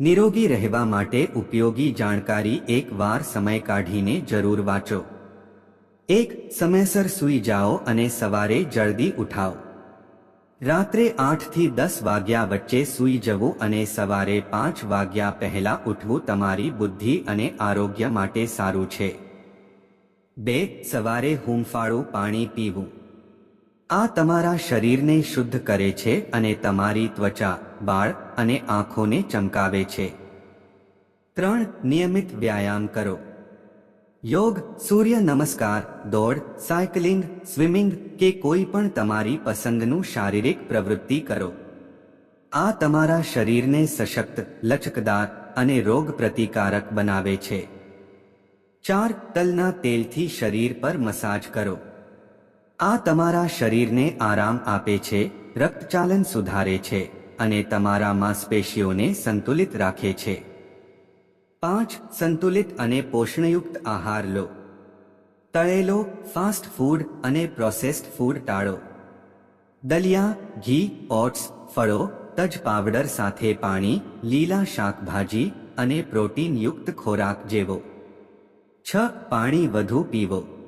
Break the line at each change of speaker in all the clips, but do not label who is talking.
નિરોગી રહેવા માટે ઉપયોગી જાણકારી એકવાર સમય કાઢીને જરૂર વાંચો. એક, સમયસર સૂઈ જાઓ અને સવારે જલ્દી ઉઠાઓ. રાત્રે આઠથી દસ વાગ્યા વચ્ચે સૂઈ જવું અને સવારે પાંચ વાગ્યા પહેલા ઉઠવું તમારી બુદ્ધિ અને આરોગ્ય માટે સારું છે. બે, સવારે હુંફાળું પાણી પીવું. આ તમારા શરીરને શુદ્ધ કરે છે અને તમારી ત્વચા, બાળ અને આંખોને ચમકાવે છે. ત્રણ, નિયમિત વ્યાયામ કરો. યોગ, સૂર્ય નમસ્કાર, દોડ, સાયકલિંગ, સ્વિમિંગ કે કોઈ પણ તમારી પસંદનું શારીરિક પ્રવૃત્તિ કરો. આ તમારા શરીરને સશક્ત, લચકદાર અને રોગ પ્રતિકારક બનાવે છે. ચાર, તલના તેલથી શરીર પર મસાજ કરો. આ તમારા શરીરને આરામ આપે છે, રક્તચાલન સુધારે છે અને તમારા માંસપેશીઓને સંતુલિત રાખે છે. પાંચ, સંતુલિત અને પોષણયુક્ત આહાર લો. તળેલો, ફાસ્ટ ફૂડ અને પ્રોસેસ્ડ ફૂડ ટાળો. દલિયા, ઘી, ઓટ્સ, ફળો, તજ પાવડર સાથે પાણી, લીલા શાકભાજી અને પ્રોટીનયુક્ત ખોરાક જેવો. છ, પાણી વધુ પીવો.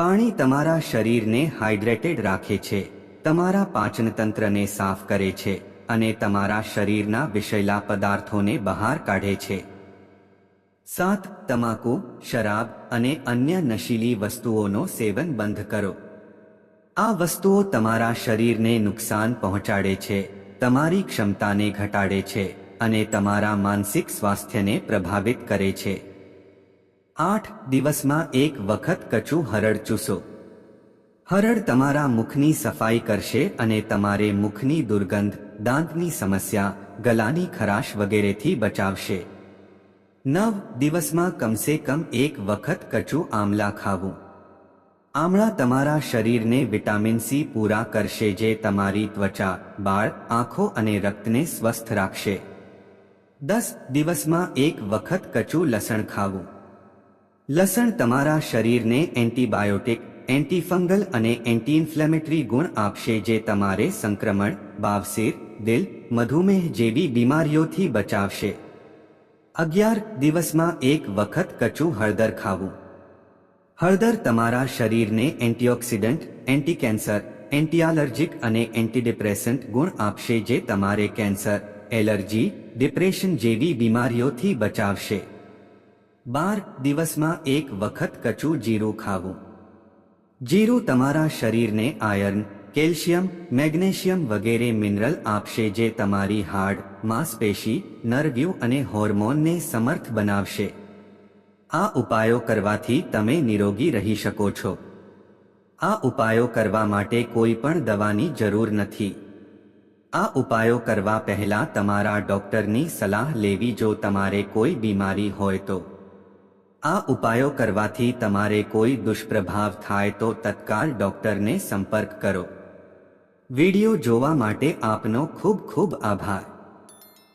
પાણી તમારા શરીરને હાઇડ્રેટેડ રાખે છે, તમારા પાચનતંત્રને સાફ કરે છે અને તમારા શરીરના વિષૈલા પદાર્થોને બહાર કાઢે છે. સાત, તમાકુ, શરાબ અને અન્ય નશીલી વસ્તુઓનો સેવન બંધ કરો. આ વસ્તુઓ તમારા શરીરને નુકસાન પહોંચાડે છે, તમારી ક્ષમતાને ઘટાડે છે અને તમારા માનસિક સ્વાસ્થ્યને પ્રભાવિત કરે છે. આઠ દિવસમાં એક વખત કચું હરડ ચૂસો. હરડ તમારા મુખની સફાઈ કરશે અને તમારે મુખની દુર્ગંધ, દાંતની સમસ્યા, ગલાની ખરાશ વગેરેથી બચાવશે. નવ દિવસમાં કમસે કમ એક વખત કચું આમલા ખાવું. આમળા તમારા શરીરને વિટામિન સી પૂરા કરશે જે તમારી ત્વચા, બાળ, આંખો અને રક્તને સ્વસ્થ રાખશે. દસ દિવસમાં એક વખત કચું લસણ ખાવું. લસણ તમારા શરીરને એન્ટીબાયોટિક, એન્ટીફંગલ અને એન્ટી ઇન્ફ્લેમેટરી ગુણ આપશે જે તમારે સંક્રમણ, બાવસીર, દિલ, મધુમેહ જેવી બીમારીઓથી બચાવશે. અગિયાર દિવસમાં એક વખત કચું હળદર ખાવું. હળદર તમારા શરીરને એન્ટીઓક્સિડન્ટ એન્ટી કેન્સર એન્ટી અને એન્ટીડિપ્રેસન્ટ ગુણ આપશે જે તમારે કેન્સર, એલર્જી, ડિપ્રેશન જેવી બીમારીઓથી બચાવશે. બાર દિવસમાં એક વખત કચું જીરું ખાવું. જીરું તમારા શરીરને આયર્ન, કેલ્શિયમ, મેગ્નેશિયમ વગેરે મિનરલ આપશે જે તમારી હાડ, માંસપેશી નર્વ્યુ અને હોર્મોનને સમર્થ બનાવશે. આ ઉપાયો કરવાથી તમે નિરોગી રહી શકો છો. આ ઉપાયો કરવા માટે કોઈ પણ દવાની જરૂર નથી. આ ઉપાયો કરવા પહેલા તમારા ડોક્ટરની સલાહ લેવી જો તમારે કોઈ બીમારી હોય તો. આ ઉપાયો કરવાથી તમારે કોઈ દુષ્પ્રભાવ થાય તો તત્કાલ ડોક્ટરને સંપર્ક કરો. વિડિયો જોવા માટે આપનો ખૂબ ખૂબ આભાર.